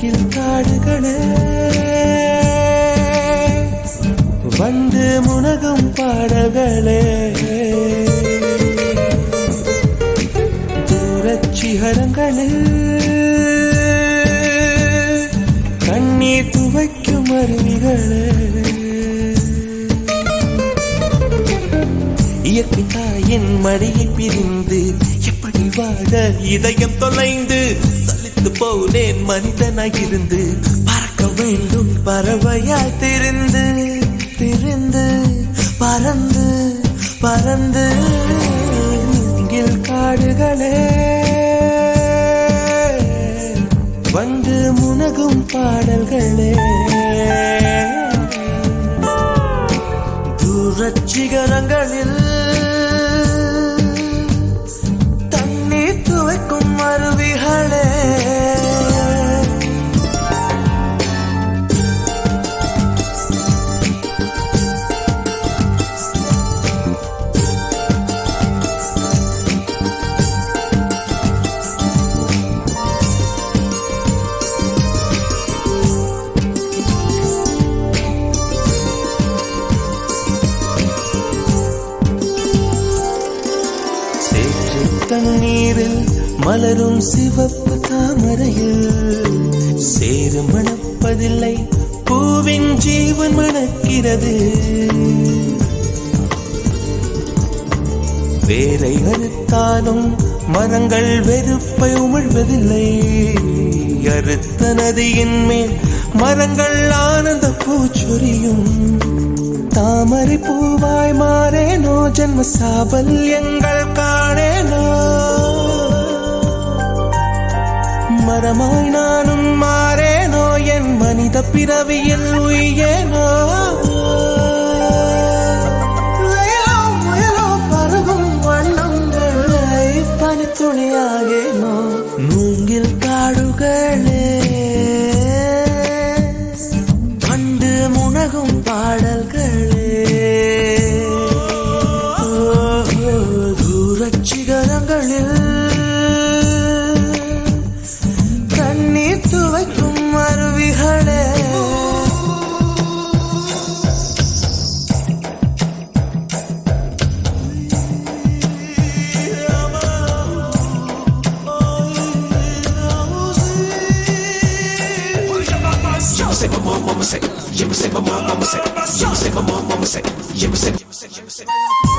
மூங்கில் காடுகளே. வந்து முனகும் பாடல்களே. தூரச்சிகரங்களில் கண்ணீர் துவைக்கும் அருவிகளே. இயற்கை தாயின் மடியை பிரிந்து எப்படி வாழ இதயம் தொலைந்து சலித்து போனேன் மனிதனாய் இருந்து. பறக்க வேண்டும் பறவையாய் திரிந்து திரிந்து பறந்து பறந்து. காடுகளே. வந்து முனகும் பாடல்களே. தூரச் சிகரங்களில் தண்ணீரில் மலரும் சிவப்பு தாமரையில். சேறு மணப்பதில்லை பூவின் ஜீவன் மணக்கிறது. வேரை அறுத்தாலும் மரங்கள் வெறுப்பை உமிழ்வதில்லை. அறுத்த நதியின் மேல் மரங்கள் ஆனந்த பூச்சொரியும் தாமரை பூவாய் மாறேனோ ஜன்ம சாபல்யங்கள் கா மரமாய் நானும் மாறேனோ? என் மனித பிறவியில் உயேனோ வேலோ மூங்கில் காடுகளே கண்டு முனகும் பாடல்களே खड़े say my mom, mama say. Yeah, me say my mom, mama say. Yeah, me say my mom, mama say. Yeah, me say. Yeah, me say. Yeah, me say.